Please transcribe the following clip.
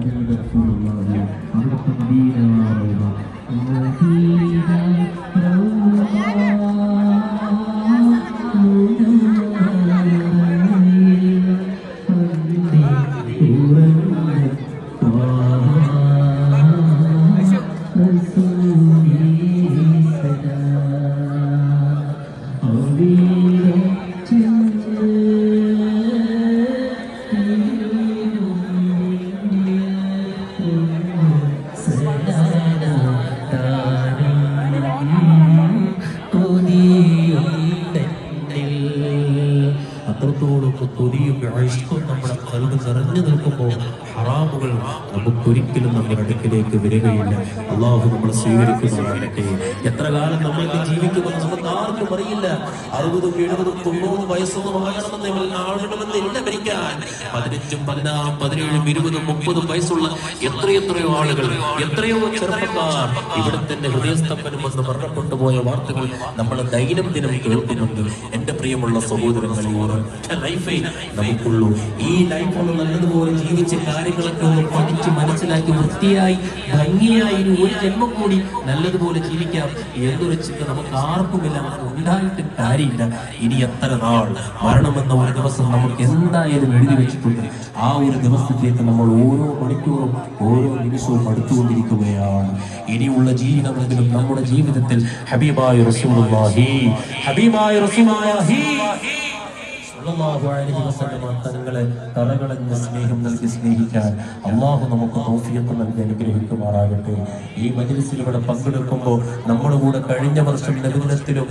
ഹബീബ് റസൂലുള്ളാഹി അവിടുത്തെ Medina റൗള Medina അത്രത്തോളം കൊതിയും ഇഷ്ടവും നമ്മുടെ കൽവ് നിറഞ്ഞു നിൽക്കുമ്പോൾ ഹറാമുകൾ നമുക്കൊരിക്കലും നമ്മുടെ അടുക്കിലേക്ക് വരികയില്ല. അള്ളാഹു നമ്മളെ സ്വീകരിക്കുന്നതാകട്ടെ എത്ര കാലം നമ്മൾക്ക് ജീവിക്കുമെന്ന് നമുക്ക് ആർക്കും അറിയില്ല. അറുപതും എഴുപതും തൊണ്ണൂറും വയസ്സൊന്നും ആകണമെന്ന് ആകണമെന്നില്ല മരിക്കാൻ പതിനഞ്ചും പതിനാറും പതിനേഴും ഇരുപതും മുപ്പതും വയസ്സുള്ള എത്രയെത്രയോ ആളുകൾ എത്രയോ ചെറുപ്പക്കാർ ഇവിടെ തന്നെ ഹൃദയസ്തംഭനം വന്ന് മരണപ്പെട്ടു പോയ വാർത്തകൾ നമ്മൾ ദൈനംദിനം കേൾക്കുന്നുണ്ട്. എന്റെ പ്രിയമുള്ള സഹോദരങ്ങളിൽ ഒരൊറ്റ ലൈഫേ നമുക്കുള്ളൂ. ഈ ലൈഫ് ഒന്ന് നല്ലതുപോലെ ജീവിച്ച് കാര്യങ്ങളൊക്കെ ഒന്ന് പഠിച്ച് മനസ്സിലാക്കി വൃത്തിയായി ഭംഗിയായി ഒരു ജന്മം കൂടി നല്ലതുപോലെ ജീവിക്കാം എന്നൊരു ചിന്ത നമുക്ക് ആർക്കുമില്ല അങ്ങനെ ഉണ്ടായിട്ട് കാര്യമില്ല. ഇനി എത്ര നാൾ മരണമെന്ന ഒരു ദിവസം നമുക്ക് എന്തായാലും എഴുതി വെച്ചിട്ടുണ്ട്. ആ ഒരു ദിവസത്തേക്ക് നമ്മൾ ഓരോ മണിക്കൂറും ഓരോ നിമിഷവും അടുത്തുകൊണ്ടിരിക്കുകയാണ്. ഇനിയുള്ള ജീവിതമെങ്കിലും നമ്മുടെ ജീവിതത്തിൽ ഹബീബായ റസൂലുള്ളാഹി ഹബീബായ റസൂലുള്ളാഹി. തങ്ങളെ കറകളഞ്ഞ സ്നേഹം നൽകി സ്നേഹിക്കാൻ അള്ളാഹു നമുക്ക് തൗഫീഖ് നൽകി അനുഗ്രഹിക്കുമാറാകട്ടെ. ഈ മജിലിസിൽ ഇവിടെ പങ്കെടുക്കുമ്പോൾ നമ്മുടെ കൂടെ കഴിഞ്ഞ വർഷം നിലവിലത്തിലും